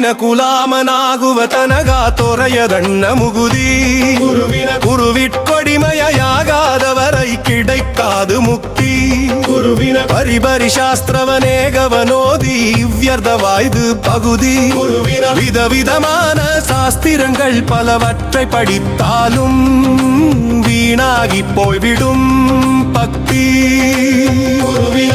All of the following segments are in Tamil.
ಗುರುವಿನ ಕುಲಾಮನಾಗುವ ತನಗ ತೊರೆಯದಣ್ಣ ಮುಗುದಿ ಗುರುವಿನ ಗುರುವಿಟ್ಕೊಡಿಮಯಾಗಾದವರೈ ಕಿಡೈಕ್ಕಾದು ಮುಕ್ತಿ குருவின பரிபரி சாஸ்திரவனேகவனோதி இவ்வியர்தவாய்து பகுதி குருவின விதவிதமான சாஸ்திரங்கள் பலவற்றை படித்தாலும் வீணாகி போய்விடும் பக்தி குருவின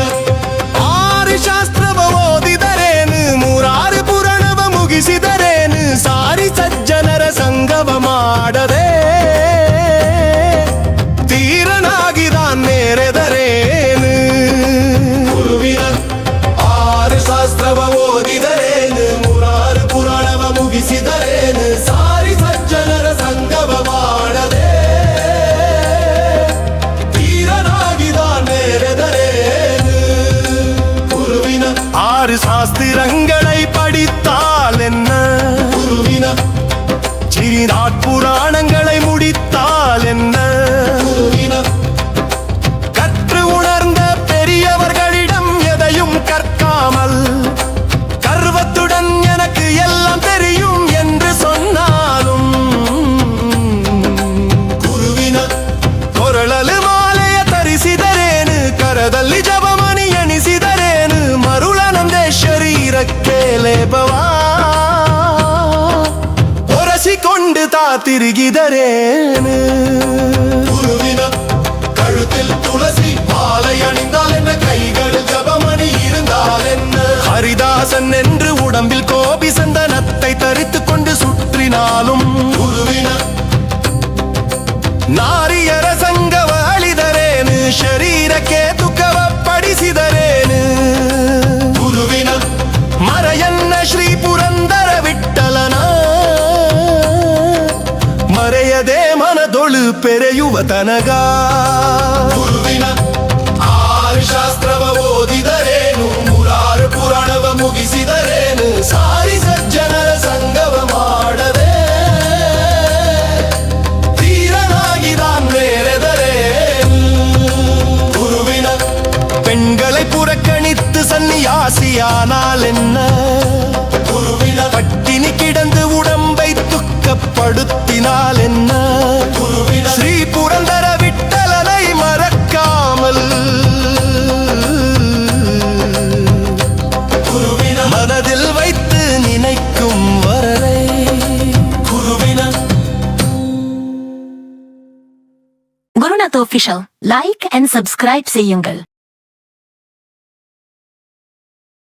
குருவின ஆறு சாஸ்திரங்களை படித்தால் என்ன? குருவின. சிறிநாட்புராணங்களை முடித்தால் என்ன? கற்று உணர்ந்த பெரியவர்களிடம் எதையும் கற்காமல் கர்வத்துடன் எனக்கு எல்லாம் தெரியும் என்று சொன்னாலும் குருவின. குரலல் ಬವಾ ಹೊರಸಿಕೊಂಡು ತಾ ತಿರುಗಿದರೇನು? ಮನದೊಳು ಪೆರೆಯುವ ತನಗ ಗುರುವಿನ ಆರು ಶಾಸ್ತ್ರವ ಓದಿದರೇನು ಮೂರಾರು ಪುರಾಣವ ಮುಗಿಸಿದರೇನು ಸಾರಿ ಸಜ್ಜನರ ಸಂಗವ ಮಾಡದೆ தீரனாகிதான் வேறெதரே குருவின பெண்களை புறக்கணித்து சன்னியாசியானால் என்ன குருவின பட்டினி கிடந்து உடம்பை துக்கப்படுத்தினால் என்ன ஒஃபிஷியல் லைக் அண்ட் சப்ஸ்கிரைப் செய்யுங்கள்